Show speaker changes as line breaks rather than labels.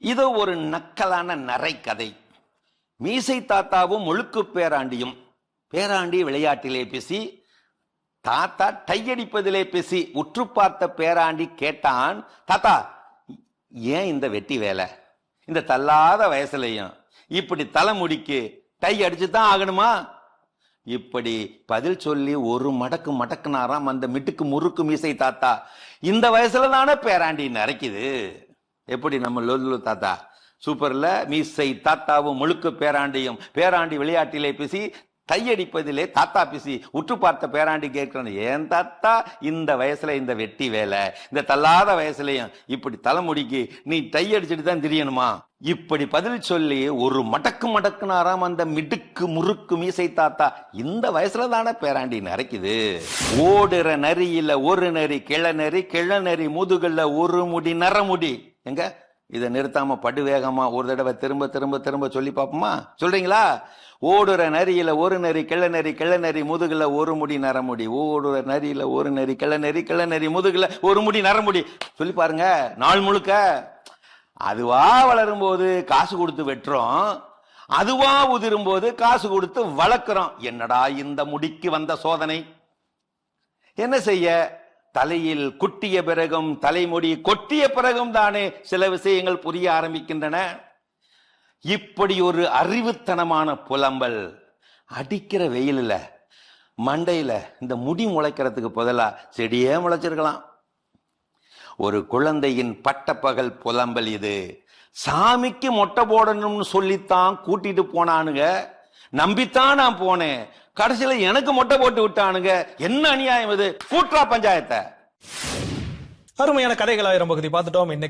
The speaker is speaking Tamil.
இது ஒரு நக்கலான நரை கதை. மீசை தாத்தாவும் முழுக்கு பேராண்டியும் பேராண்டி விளையாட்டிலே பேசி தாத்தா டையடிப்பதிலே பேசி உற்று பார்த்த பேராண்டி கேட்டான் தாத்தா ஏன் இந்த வெட்டி வேலை? இந்த தள்ளாத வயசுலையும் இப்படி தலைமுடிக்கு டை அடிச்சு தான் ஆகணுமா? இப்படி பதில் சொல்லி ஒரு மடக்கு மடக்குனாராம் அந்த மிட்டுக்கு முறுக்கு மீசை தாத்தா. இந்த வயசுல தானே பேராண்டி நரைக்குது. எப்படி நம்ம லோலு தாத்தா? சூப்பர்ல மீசை தாத்தாவும் முழுக்க பேராண்டியும் பேராண்டி விளையாட்டிலே பேசி தையடிப்பதிலே தாத்தா பிசி உற்று பார்த்த பேராண்டி கேட்கிறேன் ஏன் தாத்தா? இந்த வயசுல இந்த வெட்டி வேலை இந்த தள்ளாத வயசுலயும் இப்படி தலைமுடிக்கு நீ டை அடிச்சுட்டு தான் தெரியணுமா? இப்படி பதில் சொல்லி ஒரு மடக்கு மடக்குனாராம் அந்த மிடுக்கு முறுக்கு மீசை தாத்தா. இந்த வயசுல தானே பேராண்டி நரைக்குது. ஓடுற நரியில ஒரு நரி கிள நரி கிள நரி முதுகுல ஒரு முடி நரமுடி. எங்க? இதை நிறுத்தாம படு வேகமா ஒரு தடவை திரும்ப திரும்ப திரும்ப சொல்லி பார்ப்போமா? சொல்றீங்களா? ஓடுற நரியில ஒரு நரி கிள்ள நரி கிள்ள நரி முதுகுல ஒரு முடி நரமுடி ஓடுற நரியில ஒரு நரி கிள்ள நரி கிள்ள நரி முதுகுல ஒரு முடி நரமுடி சொல்லி பாருங்க நாள் முழுக்க. அதுவா வளரும் போது காசு கொடுத்து வெட்டுறோம். அதுவா உதிரும் போது காசு கொடுத்து வளர்க்குறோம். என்னடா இந்த முடிக்கு வந்த சோதனை? என்ன செய்ய? தலையில் குட்டிய பிறகும் தலைமுடி கொட்டிய பிறகும் தானே சில விஷயங்கள் புரிய ஆரம்பிக்கின்றன. இப்படி ஒரு அறிவுத்தனமான புலம்பல் அடிக்கிற வெயிலில் மண்டையில் இந்த முடி முளைக்கிறதுக்கு பதிலாக செடியே முளைச்சிருக்கலாம். ஒரு குழந்தையின் பட்டப்பகல் புலம்பல் இது. சாமிக்கு மொட்டை போடணும்னு சொல்லித்தான் கூட்டிட்டு போனானுங்க. நம்பித்தான் நான் போனேன். கடைசியில எனக்கு மொட்டை போட்டு விட்டானுங்க. என்ன அநியாயம் இது? கூட்டுறா பஞ்சாயத்தை.
அருமையான கதைகள் ஆயிரம் பகுதி. பார்த்துட்டோம். இன்னைக்கு